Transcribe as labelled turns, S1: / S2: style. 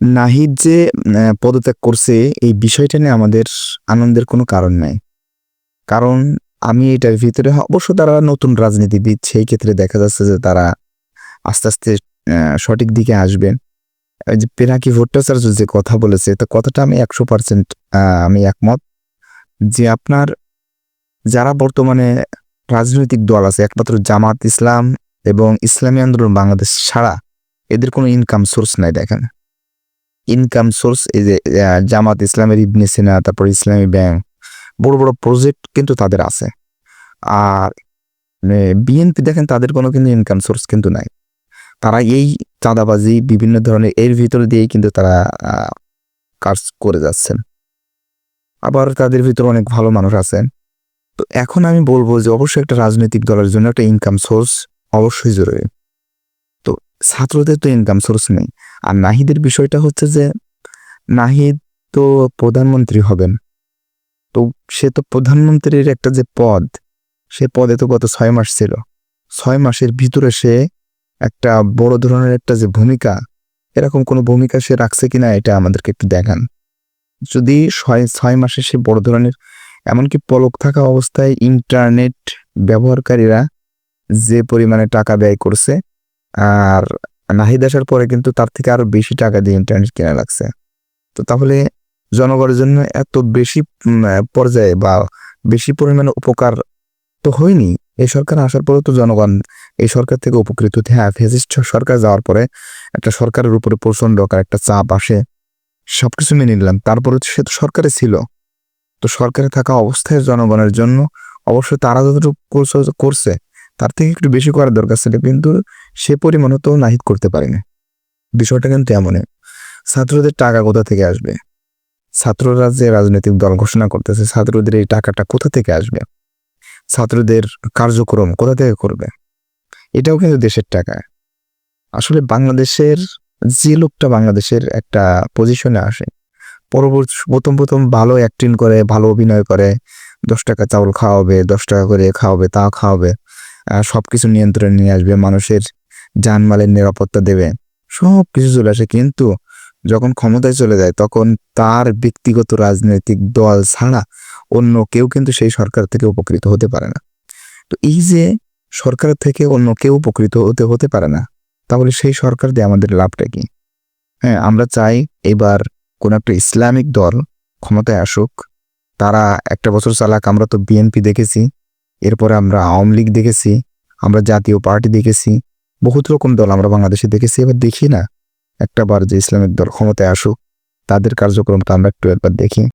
S1: নাহিদ যে পদত্যাগ করছে, এই বিষয়টা নিয়ে আমাদের আনন্দের কোনো কারণ নাই। কারণ আমি এটার ভিতরে অবশ্য তারা নতুন রাজনীতিবিদ, সেই ক্ষেত্রে দেখা যাচ্ছে যে তারা আস্তে আস্তে সঠিক দিকে আসবেন যে পেনাকি ভট্টাচার্য যে কথা বলেছে তো কথাটা আমি একশো পার্সেন্ট আমি একমত যে আপনার যারা বর্তমানে রাজনৈতিক দল আছে, একমাত্র জামাত ইসলাম এবং ইসলামী আন্দোলন বাংলাদেশ ছাড়া এদের কোনো ইনকাম সোর্স নাই, দেখেন। ইনকাম সোর্স এই যে জামাত ইসলামের ইবনে সিনা, তারপর ইসলামী ব্যাংক, বড় বড় প্রজেক্ট কিন্তু তাদের আছে। আর বিএনপি দেখেন তাদের কোনো কিন্তু ইনকাম সোর্স কিন্তু নাই। তারা এই চাঁদাবাজি, বিভিন্ন ধরনের এর ভিতরে দিয়েই কিন্তু তারা কাজ করে যাচ্ছেন। আবার তাদের ভিতরে অনেক ভালো মানুষ আছেন। তো এখন আমি বলব যে অবশ্যই একটা রাজনৈতিক দলের জন্য একটা ইনকাম সোর্স অবশ্যই জরুরি। তো ছাত্রদের তো ইনকাম সোর্স নেই। আর নাহিদের বিষয়টা হচ্ছে যে, নাহিদ তো প্রধানমন্ত্রী হবেন। তো সে তো প্রধানমন্ত্রীর একটা যে পদ, সে পদে তো গত ছয় মাস ছিল। ছয় মাসের ভিতরে সে একটা বড় ধরনের একটা যে ভূমিকা, এরকম কোনো ভূমিকা সে রাখছে কিনা এটা আমাদেরকে একটু দেখান। যদি ছয় ছয় মাসে সে বড় ধরনের, এমনকি পলক থাকা অবস্থায় ইন্টারনেট ব্যবহারকারীরা যে পরিমাণে টাকা ব্যয় করছে, আর নাহিদ আসার পরে কিন্তু তার থেকে আরও বেশি টাকা দিয়ে ইন্টারনেট কেনা লাগছে। তো তাহলে জনগণের জন্য এত বেশি পর্যায়ে বা বেশি পরিমাণে উপকার তো হয়নি। এই সরকার আসার পরে তো জনগণ এই সরকার থেকে উপকৃত হ্যাঁ ফেসিস্ট সরকার যাওয়ার পরে একটা সরকারের উপরে প্রচণ্ড একটা চাপ আসে। সবকিছু মেনে নিলাম। তারপরে সে তো সরকারে ছিল। তো সরকারে থাকা অবস্থায় জনগণের জন্য অবশ্যই তারা যতটুকু করছে তার থেকে একটু বেশি করার দরকার ছিল, কিন্তু সে পরিমাণও তো নাহিদ করতে পারেনি। বিষয়টা কিন্তু এমনই। ছাত্রদের টাকা কোথা থেকে আসবে? ছাত্ররা যে রাজনৈতিক দল ঘোষণা করতেছে, ছাত্রদের এই টাকাটা কোথা থেকে আসবে? ছাত্রদের কার্যক্রম কোথা থেকে করবে? এটাও কিন্তু দেশের টাকা আসলে বাংলাদেশের, যে লোকটা বাংলাদেশের একটা পজিশনে আসে, পরবর্তী, প্রথম প্রথম ভালো অ্যাক্টিং করে, ভালো অভিনয় করে, দশ টাকা চাউল খাওয়াবে, দশ টাকা করে খাওয়াবে, তা খাওয়াবে আহ, সবকিছু নিয়ন্ত্রণে নিয়ে আসবে মানুষের জানমালের নিরাপত্তা দেবে সব কিছু চলে আসে। কিন্তু যখন ক্ষমতায় চলে যায় তখন তার ব্যক্তিগত রাজনৈতিক দল ছাড়া অন্য কেউ কিন্তু সেই সরকার থেকে উপকৃত হতে পারে না। তো এই যে সরকার থেকে অন্য কেউ উপকৃত হতে হতে পারে না তাহলে সেই সরকার দিয়ে আমাদের লাভটা কি? হ্যাঁ আমরা চাই এবার কোন একটা ইসলামিক দল ক্ষমতায় আসুক তারা একটা বছর চালাক আমরা তো বিএনপি দেখেছি এরপরে আমরা আওয়ামী লীগ দেখেছি, আমরা জাতীয় পার্টি দেখেছি, বহুত রকম দল আমরা বাংলাদেশে দেখেছি, এবার দেখি না। একটা বার যে ইসলামিক দল ক্ষমতায় আসুক, তাদের কার্যক্রমটা আমরা একটু একবার দেখি।